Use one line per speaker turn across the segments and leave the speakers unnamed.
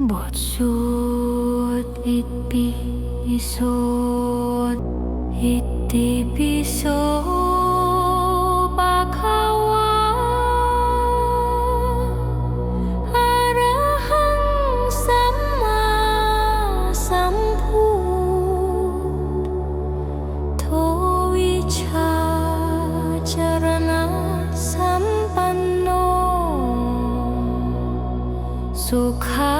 Botsut iti isot iti piso bakawa arahang sama sampu towi cha charana sampanno sukha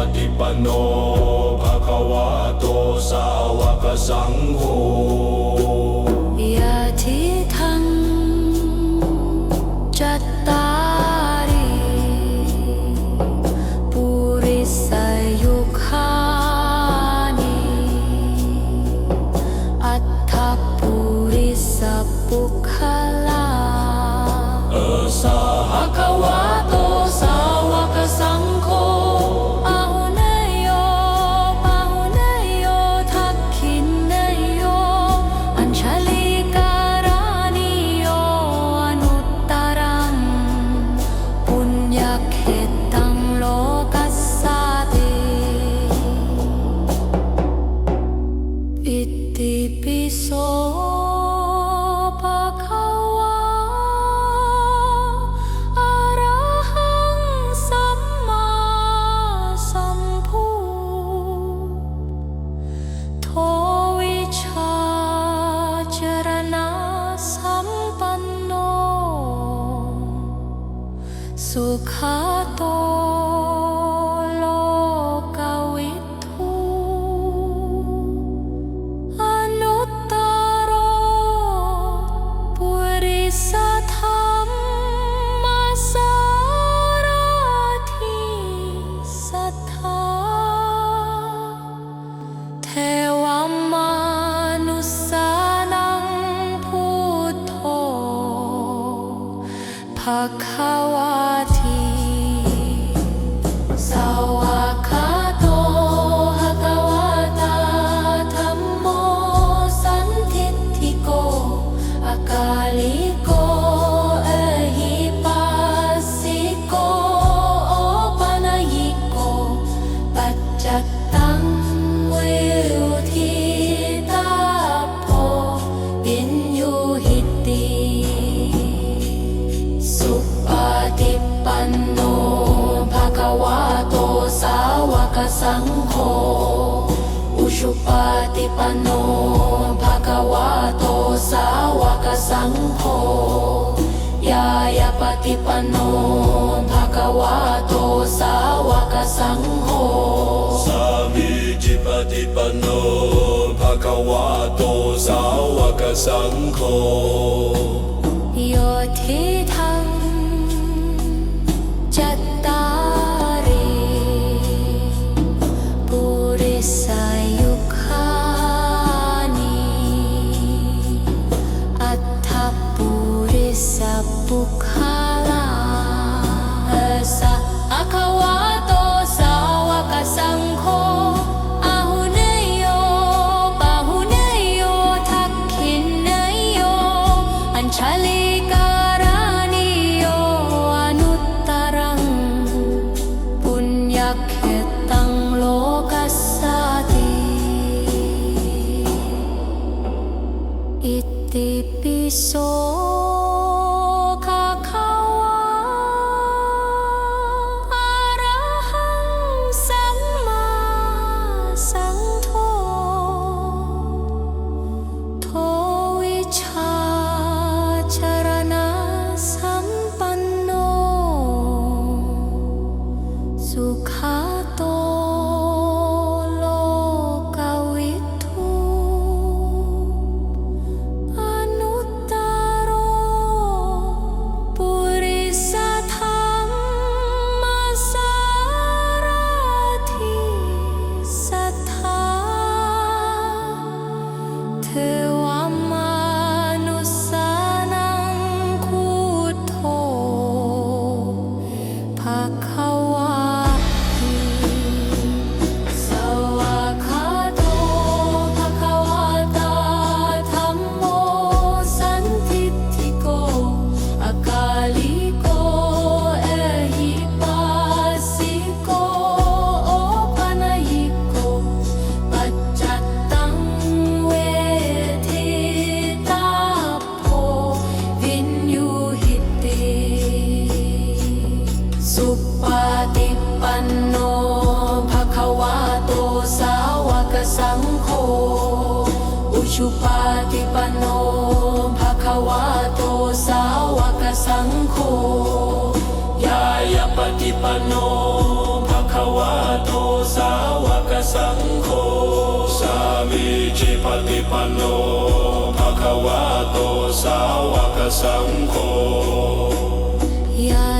Satipano Bhagavato Sawakasangho 苏卡。ফাঁকা খাওয়া สังโฆอุชุปาติปโนภะคะวะโตสาวกสังโฆยายาปฏิปโนภะคะวะโตสาวกสังโฆ
สามีจิปฏิปโนภะคะวะโตสาวกสังโฆ
บุคลา
สะอา
ควาโตสาวกสังโฆอาหุเนโยปาหุเนโยทักขินเนโยอัญชลีกา สังโฆยายปฏิปโนภะคะวะโตสาวกสังโฆ
สามีจิปฏิปโนภะคะวะโตสาวกสังโฆ
ยา